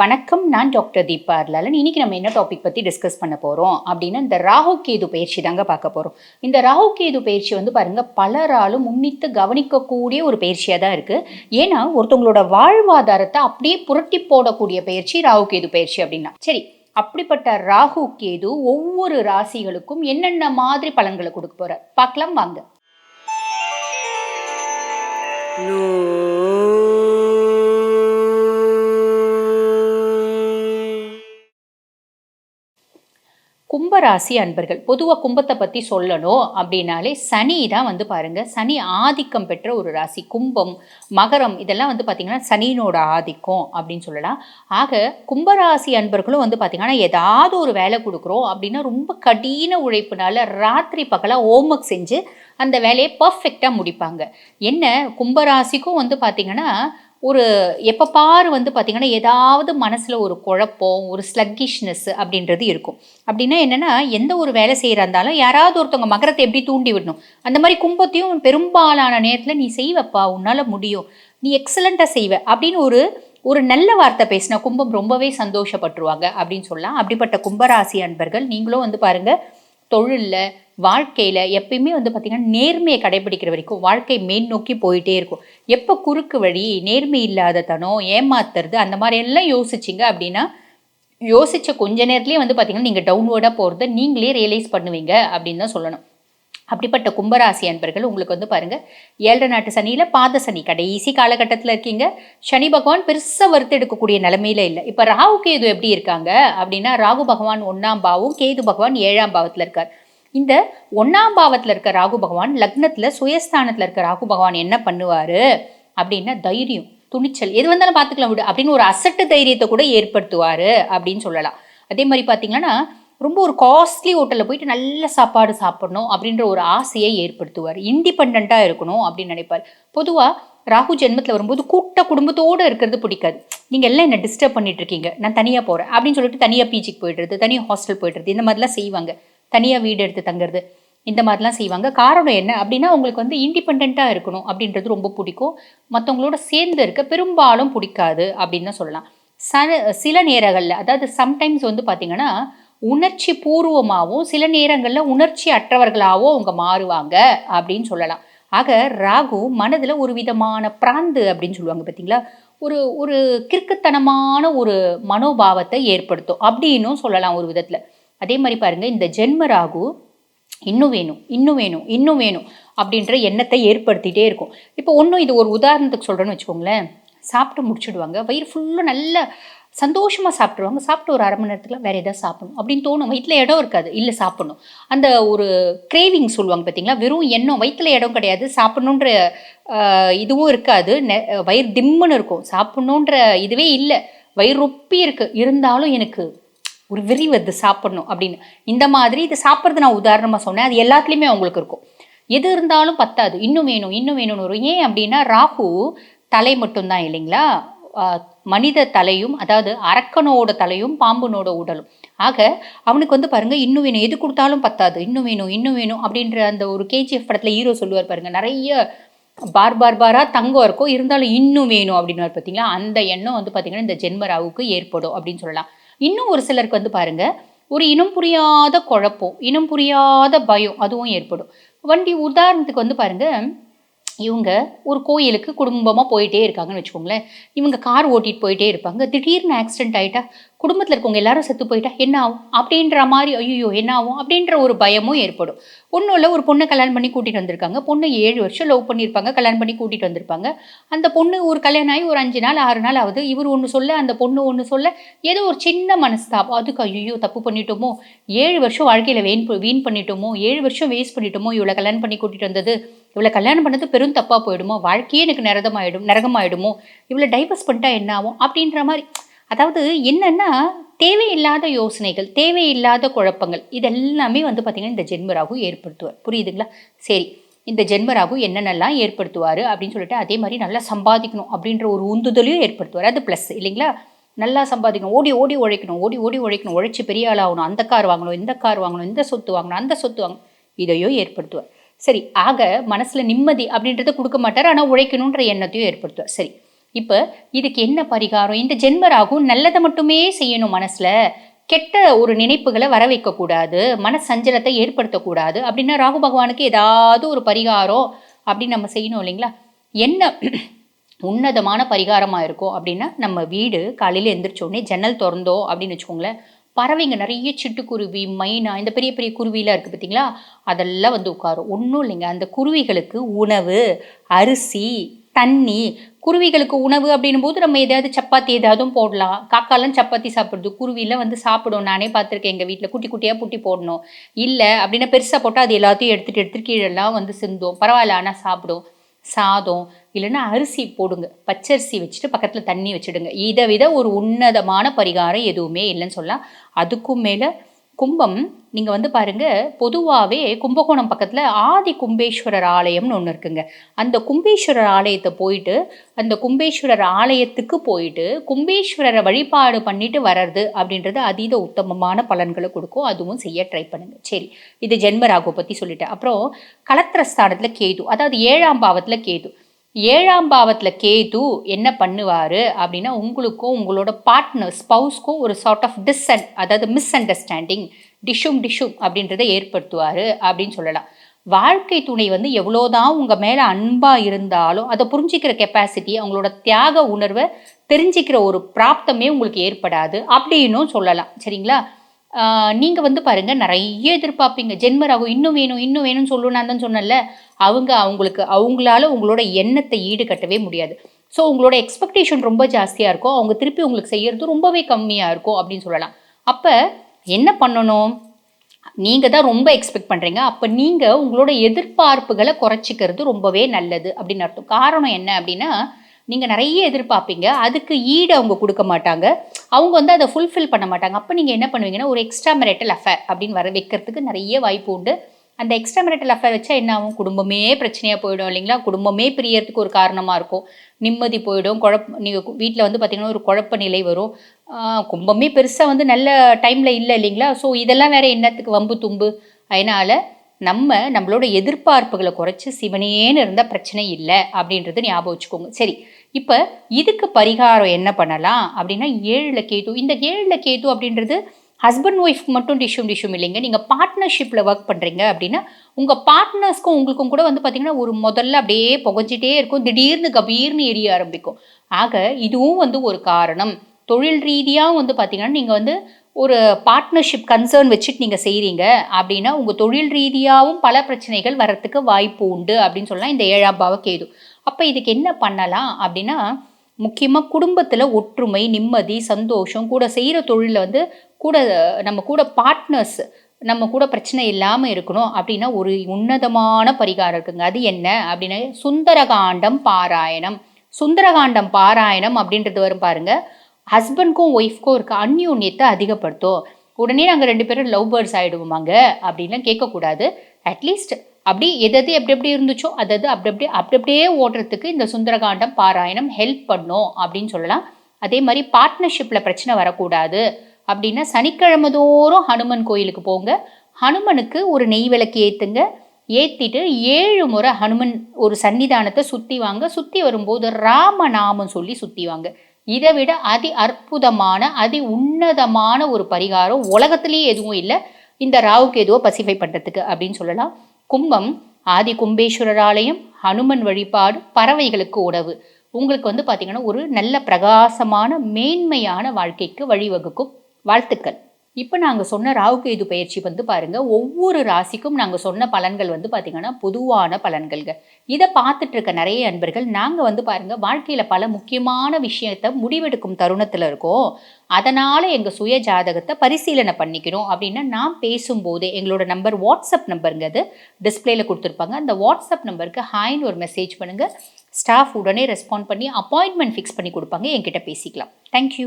வணக்கம் நான் டாக்டர் தீபா அர்லாலன். இன்னைக்கு நம்ம என்ன டாபிக் பற்றி டிஸ்கஸ் பண்ண போகிறோம் அப்படின்னா இந்த ராகு கேது பயிற்சி தாங்க பார்க்க போகிறோம் இந்த ராகு கேது பயிற்சி வந்து பாருங்க பலராலும் முன்னித்து கவனிக்கக்கூடிய ஒரு பயிற்சியாக தான் இருக்குது ஏன்னா ஒருத்தவங்களோட வாழ்வாதாரத்தை அப்படியே புரட்டி போடக்கூடிய பயிற்சி ராகு கேது பயிற்சி அப்படின்னா. சரி அப்படிப்பட்ட ராகு கேது ஒவ்வொரு ராசிகளுக்கும் என்னென்ன மாதிரி பலன்களை கொடுக்க போற பார்க்கலாம் வாங்க. கும்பராசி அன்பர்கள் பொதுவாக கும்பத்தை பற்றி சொல்லணும் அப்படின்னாலே சனி தான் வந்து பாருங்கள் சனி ஆதிக்கம் பெற்ற ஒரு ராசி. கும்பம் மகரம் இதெல்லாம் வந்து பார்த்திங்கன்னா சனியினோட ஆதிக்கம் அப்படின்னு சொல்லலாம். ஆக கும்பராசி அன்பர்களும் வந்து பார்த்திங்கன்னா ஏதாவது ஒரு வேலை கொடுக்குறோம் அப்படின்னா ரொம்ப கடின உழைப்புனால ராத்திரி பகலாக ஹோம்ஒர்க் செஞ்சு அந்த வேலையை பர்ஃபெக்டாக முடிப்பாங்க. என்ன? கும்பராசிக்கும் வந்து பார்த்திங்கன்னா ஒரு எப்போ பாரு வந்து பார்த்திங்கன்னா ஏதாவது மனசில் ஒரு குழப்பம் ஒரு ஸ்லக்கிஷ்னஸ் அப்படின்றது இருக்கும். அப்படின்னா என்னென்னா எந்த ஒரு வேலை செய்கிறா இருந்தாலும் யாராவது ஒருத்தவங்க மகரத்தை எப்படி தூண்டி விடணும்? அந்த மாதிரி கும்பத்தையும் பெரும்பாலான நேரத்தில் நீ செய்வப்பா உன்னால் முடியும். நீ எக்ஸலண்ட்டாக செய்வ அப்படின்னு ஒரு ஒரு நல்ல வார்த்தை பேசினா கும்பம் ரொம்பவே சந்தோஷப்பட்டுருவாங்க அப்படின்னு சொல்லலாம். அப்படிப்பட்ட கும்பராசி அன்பர்கள் நீங்களும் வந்து பாருங்கள் தொழிலில் வாழ்க்கையில் எப்பயுமே வந்து பார்த்திங்கன்னா நேர்மையை கடைபிடிக்கிற வரைக்கும் வாழ்க்கை மேல் நோக்கி போயிட்டே இருக்கும். எப்போ குறுக்கு வழி நேர்மை இல்லாத தனம் ஏமாத்துறது அந்த மாதிரி எல்லாம் யோசிச்சிங்க அப்படின்னா யோசித்த கொஞ்ச நேரத்துலேயே வந்து பார்த்திங்கன்னா நீங்கள் டவுன்வேர்டாக போகிறத நீங்களே ரியலைஸ் பண்ணுவீங்க அப்படின்னு தான் சொல்லணும். அப்படிப்பட்ட கும்பராசி அன்பர்கள் உங்களுக்கு வந்து பாருங்க ஏழரை நாட்டு சனியில் பாத சனி. கடைசி காலகட்டத்தில் இருக்கீங்க. சனி பகவான் பெருசாக வறுத்து எடுக்கக்கூடிய நிலமையில இல்லை. இப்போ ராகு கேது எப்படி இருக்காங்க அப்படின்னா ராகு பகவான் ஒன்றாம் பாவம் கேது பகவான் ஏழாம் பாவத்தில் இருக்கார். இந்த ஒன்றாம் பாவத்தில் இருக்க ராகு பகவான் லக்னத்தில் சுயஸ்தானத்தில் இருக்க ராகு பகவான் என்ன பண்ணுவார்? அப்படின்னா தைரியம் துணிச்சல் எது வந்தாலும் பார்த்துக்கலாம் விடு அப்படின்னு ஒரு அசட்டு தைரியத்தை கூட ஏற்படுத்துவார் அப்படின்னு சொல்லலாம். அதே மாதிரி பார்த்தீங்கன்னா ரொம்ப ஒரு காஸ்ட்லி ஹோட்டலில் போயிட்டு நல்ல சாப்பாடு சாப்பிடணும் அப்படின்ற ஒரு ஆசையை ஏற்படுத்துவார். இண்டிபெண்ட்டாக இருக்கணும் அப்படின்னு நினைப்பார். பொதுவாக ராகு ஜென்மத்தில் வரும்போது கூட்ட குடும்பத்தோடு இருக்கிறது பிடிக்காது. நீங்கள் எல்லாம் என்ன டிஸ்டர்ப் பண்ணிட்டு இருக்கீங்க? நான் தனியாக போகிறேன் அப்படின்னு சொல்லிட்டு தனியாக பிஜிக்கு போயிடுறது தனியாக ஹாஸ்டல் போயிடுறது இந்த மாதிரிலாம் செய்வாங்க. தனியாக வீடு எடுத்து தங்குறது இந்த மாதிரிலாம் செய்வாங்க. காரணம் என்ன அப்படின்னா உங்களுக்கு வந்து இண்டிபெண்ட்டாக இருக்கணும் அப்படின்றது ரொம்ப பிடிக்கும். மற்றவங்களோட சேர்ந்து இருக்க பெரும்பாலும் பிடிக்காது அப்படின்னு தான் சொல்லலாம். ச சில நேரங்களில் அதாவது சம்டைம்ஸ் வந்து பார்த்திங்கன்னா உணர்ச்சி பூர்வமாகவும் சில நேரங்களில் உணர்ச்சி அற்றவர்களாகவும் அவங்க மாறுவாங்க அப்படின்னு சொல்லலாம். ஆக ராகு மனதில் ஒரு விதமான பிராந்து அப்படின்னு சொல்லுவாங்க பார்த்தீங்களா ஒரு ஒரு கிறுக்குத்தனமான ஒரு மனோபாவத்தை ஏற்படுத்தும். அப்படின்னும் சொல்லலாம் ஒரு விதத்தில். அதே மாதிரி பாருங்கள் இந்த ஜென்ம ராகு இன்னும் வேணும் இன்னும் வேணும் இன்னும் வேணும் அப்படின்ற எண்ணத்தை ஏற்படுத்திகிட்டே இருக்கும். இப்போ ஒன்றும் இது ஒரு உதாரணத்துக்கு சொல்கிறேன்னு வச்சுக்கோங்களேன். சாப்பிட்டு முடிச்சுடுவாங்க. வயிறு ஃபுல்லாக நல்ல சந்தோஷமாக சாப்பிட்ருவாங்க சாப்பிட்டு ஒரு அரை மணி நேரத்தில் வேறு எதாவது சாப்பிடணும் அப்படின்னு தோணும். வயிற்றில் இடம் இருக்காது. இல்லை சாப்பிடணும். அந்த ஒரு கிரேவிங் சொல்லுவாங்க பார்த்தீங்களா? வெறும் எண்ணம். வயிற்றில் இடம் கிடையாது. சாப்பிட்ணுன்ற இதுவும் இருக்காது. வயிறு திம்முன்னு இருக்கும். சாப்பிட்ணுன்ற இதுவே இல்லை. வயிறு ரொப்பி இருக்குது இருந்தாலும் எனக்கு ஒரு விரிவு இது சாப்பிடணும் அப்படின்னு. இந்த மாதிரி இது சாப்பிட்றது நான் உதாரணமாக சொன்னேன். அது எல்லாத்துலேயுமே அவங்களுக்கு இருக்கும். எது இருந்தாலும் பத்தாது. இன்னும் வேணும் இன்னும் வேணும்னு வரும் ஏன் அப்படின்னா ராகு தலை மட்டும்தான் இல்லைங்களா? மனித தலையும் அதாவது அரக்கனோட தலையும் பாம்புனோட உடலும். ஆக அவனுக்கு வந்து பாருங்க இன்னும் வேணும். எது கொடுத்தாலும் பத்தாது. இன்னும் வேணும் இன்னும் வேணும் அப்படின்ற அந்த ஒரு கேஜிஎஃப் படத்தில் ஹீரோ சொல்லுவார் பாருங்க. நிறைய பார் பார் பாராக தங்கம் இருக்கும். இருந்தாலும் இன்னும் வேணும் அப்படின்னு பார்த்தீங்களா அந்த எண்ணம் வந்து பார்த்தீங்கன்னா இந்த ஜென்மராவுக்கு ஏற்படும் அப்படின்னு சொல்லலாம். இன்னும் ஒரு சிலருக்கு வந்து பாருங்கள் ஒரு இனம் புரியாத குழப்பம் இனம் புரியாத பயம் அதுவும் ஏற்படும். வண்டி உதாரணத்துக்கு வந்து பாருங்கள் இவங்க ஒரு கோயிலுக்கு குடும்பமாக போயிட்டே இருக்காங்கன்னு வச்சுக்கோங்களேன். இவங்க கார் ஓட்டிகிட்டு போயிட்டே இருப்பாங்க. திடீர்னு ஆக்சிடென்ட் ஆகிட்டா குடும்பத்தில் இருக்கவங்க எல்லாரும் செத்து போயிட்டா என்ன ஆகும்? அப்படின்ற மாதிரி ஐயோ என்ன ஆகும்? அப்படின்ற ஒரு பயமும் ஏற்படும். ஒன்றும் இல்லை ஒரு பொண்ணை கல்யாணம் பண்ணி கூட்டிகிட்டு வந்திருக்காங்க. பொண்ணு ஏழு வருஷம் லவ் பண்ணியிருப்பாங்க. கல்யாணம் பண்ணி கூட்டிகிட்டு வந்திருப்பாங்க. அந்த பொண்ணு ஒரு கல்யாணம் ஆகி ஒரு அஞ்சு நாள் ஆறு நாள் ஆகுது. இவர் ஒன்று சொல்ல அந்த பொண்ணு ஒன்று சொல்ல ஏதோ ஒரு சின்ன மனஸ்தாபம். அதுக்கு ஐயோ தப்பு பண்ணிட்டோமோ? ஏழு வருஷம் வாழ்க்கையில் வீண் வீண் பண்ணிட்டோமோ? ஏழு வருஷம் வேஸ்ட் பண்ணிட்டோமோ? இவ்வளோ கல்யாணம் பண்ணி கூட்டிகிட்டு வந்தது? இவ்வளோ கல்யாணம் பண்ணது பெரும் தப்பாக போயிடுமோ? வாழ்க்கையே எனக்கு நரதமாயிடும் நரகமாயிடுமோ? இவ்வளோ டைவர்ஸ் பண்ணிட்டா என்ன ஆகும் அப்படின்ற மாதிரி அதாவது என்னென்னா தேவையில்லாத யோசனைகள் தேவையில்லாத குழப்பங்கள் இதெல்லாமே வந்து பார்த்திங்கன்னா இந்த ஜென்மராகு ஏற்படுத்துவார். புரியுதுங்களா? சரி இந்த ஜென்மராகு என்னென்னலாம் ஏற்படுத்துவார் அப்படின்னு சொல்லிட்டு அதே மாதிரி நல்லா சம்பாதிக்கணும் அப்படின்ற ஒரு உந்துதலையும் ஏற்படுத்துவார். அது ப்ளஸ் இல்லைங்களா? நல்லா சம்பாதிக்கணும். ஓடி ஓடி உழைக்கணும். ஓடி ஓடி உழைக்கணும். உழைச்சி பெரிய ஆள் ஆகணும். அந்த கார் வாங்கணும் இந்த கார் வாங்கணும் இந்த சொத்து வாங்கணும் அந்த சொத்து வாங்கணும். இதையோ ஏற்படுத்துவார். சரி ஆக மனசில் நிம்மதி அப்படின்றத கொடுக்க மாட்டார் ஆனால் உழைக்கணுன்ற எண்ணத்தையும் ஏற்படுத்துவார். சரி இப்போ இதுக்கு என்ன பரிகாரம்? இந்த ஜென்மராகும் நல்லதை மட்டுமே செய்யணும் மனசில். கெட்ட ஒரு நினைப்புகளை வர வைக்கக்கூடாது மன சஞ்சலத்தை ஏற்படுத்தக்கூடாது அப்படின்னா ராகு பகவானுக்கு ஏதாவது ஒரு பரிகாரம் அப்படின்னு நம்ம செய்யணும் இல்லைங்களா? என்ன உன்னதமான பரிகாரமாக இருக்கும் அப்படின்னா நம்ம வீடு காலையில் எந்திரிச்சோடனே ஜன்னல் திறந்தோம் அப்படின்னு வச்சுக்கோங்களேன். பறவைங்க நிறைய சிட்டுக்குருவி மைனா இந்த பெரிய பெரிய குருவிலாம் இருக்குது பார்த்தீங்களா? அதெல்லாம் வந்து உட்காரும். ஒன்றும் இல்லைங்க. அந்த குருவிகளுக்கு உணவு அரிசி தண்ணி குருவிகளுக்கு உணவு அப்படின்னும் போது நம்ம எதாவது சப்பாத்தி ஏதாவது போடலாம். காக்காலாம் சப்பாத்தி சாப்பிடுது குருவிலாம் வந்து சாப்பிடும். நானே பார்த்துருக்கேன் எங்கள் வீட்டில் குட்டி குட்டியாக புட்டி போடணும். இல்லை அப்படின்னா பெருசாக போட்டால் அது எல்லாத்தையும் எடுத்துகிட்டு எடுத்துகிட்டு கீழெல்லாம் வந்து சிந்தும். பரவாயில்ல ஆனால் சாப்பிடும். சாதம் இல்லைன்னா அரிசி போடுங்க. பச்சரிசி வச்சுட்டு பக்கத்தில் தண்ணி வச்சுடுங்க. இதை விட ஒரு உன்னதமான பரிகாரம் எதுவுமே இல்லைன்னு சொல்லலாம். அதுக்கும் மேலே கும்பம் நீங்கள் வந்து பாருங்கள் பொதுவாகவே கும்பகோணம் பக்கத்தில் ஆதி கும்பேஸ்வரர் ஆலயம்னு ஒன்று இருக்குங்க. அந்த கும்பேஸ்வரர் ஆலயத்தை போயிட்டு அந்த கும்பேஸ்வரர் ஆலயத்துக்கு போயிட்டு கும்பேஸ்வரரை வழிபாடு பண்ணிட்டு வர்றது அப்படின்றது அதீத உத்தமமான பலன்களை கொடுக்கும். அதுவும் செய்ய ட்ரை பண்ணுங்க. சரி இது ஜென்மராகு பற்றி சொல்லிட்டேன். அப்புறம் கலத்திரஸ்தானத்தில் கேது அதாவது ஏழாம் பாவத்தில் கேது. ஏழாம் பாவத்தில் கேது என்ன பண்ணுவார் அப்படின்னா உங்களுக்கும் உங்களோட பார்ட்னர் ஸ்பவுஸ்க்கும் ஒரு சார்ட் ஆஃப் டிஸ்அண்ட் அதாவது மிஸ் அண்டர்ஸ்டாண்டிங் டிஷ்ஷும் டிஷும் அப்படின்றத ஏற்படுத்துவார் அப்படின்னு சொல்லலாம். வாழ்க்கை துணை வந்து எவ்வளோதான் உங்கள் மேலே அன்பாக இருந்தாலும் அதை புரிஞ்சிக்கிற கெப்பாசிட்டி அவங்களோட தியாக உணர்வை தெரிஞ்சிக்கிற ஒரு பிராப்தமே உங்களுக்கு ஏற்படாது அப்படின்னும் சொல்லலாம். சரிங்களா? நீங்கள் வந்து பாருங்கள் நிறைய எதிர்பார்ப்பீங்க. ஜென்மராகும் இன்னும் வேணும் இன்னும் வேணும்னு சொல்லணும் தான் சொன்னேன்ல அவங்க அவங்களுக்கு அவங்களால உங்களோட எண்ணத்தை ஈடுகட்டவே முடியாது. ஸோ உங்களோட எக்ஸ்பெக்டேஷன் ரொம்ப ஜாஸ்தியாக இருக்கும். அவங்க திருப்பி உங்களுக்கு செய்கிறது ரொம்பவே கம்மியாக இருக்கும் அப்படின்னு சொல்லலாம். அப்போ என்ன பண்ணணும்? நீங்கள் தான் ரொம்ப எக்ஸ்பெக்ட் பண்ணுறீங்க அப்போ நீங்கள் உங்களோட எதிர்பார்ப்புகளை குறைச்சிக்கிறது ரொம்பவே நல்லது அப்படின்னு அர்த்தம். காரணம் என்ன அப்படின்னா நீங்கள் நிறைய எதிர்பார்ப்பீங்க. அதுக்கு ஈடு அவங்க கொடுக்க மாட்டாங்க. அவங்க வந்து அதை ஃபுல்ஃபில் பண்ண மாட்டாங்க. அப்போ நீங்கள் என்ன பண்ணுவீங்கன்னா ஒரு எக்ஸ்ட்ரா மெரிட்டல் அஃபேர் அப்படின்னு வர வைக்கிறதுக்கு நிறைய வாய்ப்பு உண்டு. அந்த எக்ஸ்ட்ரா மெரிட்டல் அஃபேர் வச்சா என்ன ஆகும்? குடும்பமே பிரச்சனையாக போயிடும் இல்லைங்களா? குடும்பமே பிரியறதுக்கு ஒரு காரணமாக இருக்கும். நிம்மதி போயிடும். குழப்ப நீங்கள் வீட்டில் வந்து பார்த்திங்கன்னா ஒரு குழப்ப நிலை வரும். கும்பமே பெருசாக வந்து நல்ல டைமில் இல்லை இல்லைங்களா? ஸோ இதெல்லாம் வேறு என்னத்துக்கு? வம்பு தும்பு. அதனால் நம்ம நம்மளோட எதிர்பார்ப்புகளை குறைச்சி சிவனேன்னு இருந்தால் பிரச்சனை இல்லை அப்படின்றது ஞாபகம் வச்சுக்கோங்க. சரி. இப்போ இதுக்கு பரிகாரம் என்ன பண்ணலாம்? அப்படின்னா ஏழில் கேது. இந்த ஏழில் கேது அப்படின்றது ஹஸ்பண்ட் ஒய்ஃப் மட்டும் டிஷ்யூம் டிஷ்யூம் இல்லைங்க. நீங்கள் பார்ட்னர்ஷிப்பில் ஒர்க் பண்ணுறீங்க அப்படின்னா உங்கள் பார்ட்னர்ஸ்க்கும் உங்களுக்கும் கூட வந்து பார்த்திங்கன்னா ஒரு முதல்ல அப்படியே புகஞ்சிட்டே இருக்கும். திடீர்னு கபீர்னு எரிய ஆரம்பிக்கும். ஆக இதுவும் வந்து ஒரு காரணம். தொழில் ரீதியாக வந்து பார்த்திங்கன்னா நீங்கள் வந்து ஒரு பார்ட்னர்ஷிப் கன்சர்ன் வச்சுட்டு நீங்கள் செய்கிறீங்க அப்படின்னா உங்கள் தொழில் ரீதியாகவும் பல பிரச்சனைகள் வர்றதுக்கு வாய்ப்பு உண்டு அப்படின்னு சொல்லலாம். இந்த ஏழாம் பாவ கேது. அப்போ இதுக்கு என்ன பண்ணலாம் அப்படின்னா முக்கியமாக குடும்பத்தில் ஒற்றுமை நிம்மதி சந்தோஷம் கூட செய்கிற தொழிலில் வந்து கூட நம்ம கூட பார்ட்னர்ஸ் நம்ம கூட பிரச்சனை இல்லாமல் இருக்கணும் அப்படின்னா ஒரு உன்னதமான பரிகாரம் இருக்குங்க. அது என்ன அப்படின்னா சுந்தரகாண்டம் பாராயணம். சுந்தரகாண்டம் பாராயணம் அப்படின்றது வரும் பாருங்கள் ஹஸ்பண்ட்க்கும் ஒய்ஃப்க்கும் இருக்க அந்யூன்யத்தை அதிகப்படுத்தும். உடனே நாங்கள் ரெண்டு பேரும் லவ் பேர்ட்ஸ் ஆகிடுவோமாங்க அப்படின்லாம் கேட்கக்கூடாது. அட்லீஸ்ட் அப்படி எதது எப்படி எப்படி இருந்துச்சோ அதது அப்படி அப்படி அப்படி அப்படியே ஓடுறதுக்கு இந்த சுந்தரகாண்டம் பாராயணம் ஹெல்ப் பண்ணும் அப்படின்னு சொல்லலாம். அதே மாதிரி பார்ட்னர்ஷிப்பில் பிரச்சனை வரக்கூடாது அப்படின்னா சனிக்கிழமை தோறும் ஹனுமன் கோயிலுக்கு போங்க. ஹனுமனுக்கு ஒரு நெய் விளக்கு ஏற்றுங்க ஏற்றிட்டு ஏழு முறை ஹனுமன் ஒரு சன்னிதானத்தை சுற்றி வாங்க. சுற்றி வரும்போது ராமநாமம் சொல்லி சுற்றி வாங்க. இதை விட அதி அற்புதமான அதி உன்னதமான ஒரு பரிகாரம் உலகத்திலேயே எதுவும் இல்லை. இந்த ராவுக்கு எதுவோ பசிஃபை பண்ணுறதுக்கு அப்படின்னு சொல்லலாம். கும்பம் ஆதி கும்பேஸ்வரர் ஆலயம் ஹனுமன் வழிபாடு பறவைகளுக்கு உணவு. உங்களுக்கு வந்து பார்த்திங்கன்னா ஒரு நல்ல பிரகாசமான மேன்மையான வாழ்க்கைக்கு வழிவகுக்கும். வாழ்த்துக்கள். இப்போ நாங்கள் சொன்ன ராகுகேது பயிற்சி வந்து பாருங்கள் ஒவ்வொரு ராசிக்கும் நாங்கள் சொன்ன பலன்கள் வந்து பார்த்திங்கன்னா பொதுவான பலன்கள்ங்க. இதை பார்த்துட்டு இருக்க நிறைய அன்பர்கள் நாங்கள் வந்து பாருங்கள் வாழ்க்கையில் பல முக்கியமான விஷயத்த முடிவெடுக்கும் தருணத்தில் இருக்கோம். அதனால் எங்கள் சுய ஜாதகத்தை பரிசீலனை பண்ணிக்கணும் அப்படின்னா நான் பேசும்போது எங்களோட நம்பர் வாட்ஸ்அப் நம்பருங்க அது டிஸ்பிளேல கொடுத்துருப்பாங்க. அந்த வாட்ஸ்அப் நம்பருக்கு ஹாய்னு ஒரு மெசேஜ் பண்ணுங்கள் ஸ்டாஃப் உடனே ரெஸ்பாண்ட் பண்ணி அப்பாயின்மெண்ட் ஃபிக்ஸ் பண்ணி கொடுப்பாங்க. என்கிட்ட பேசிக்கலாம். தேங்க்யூ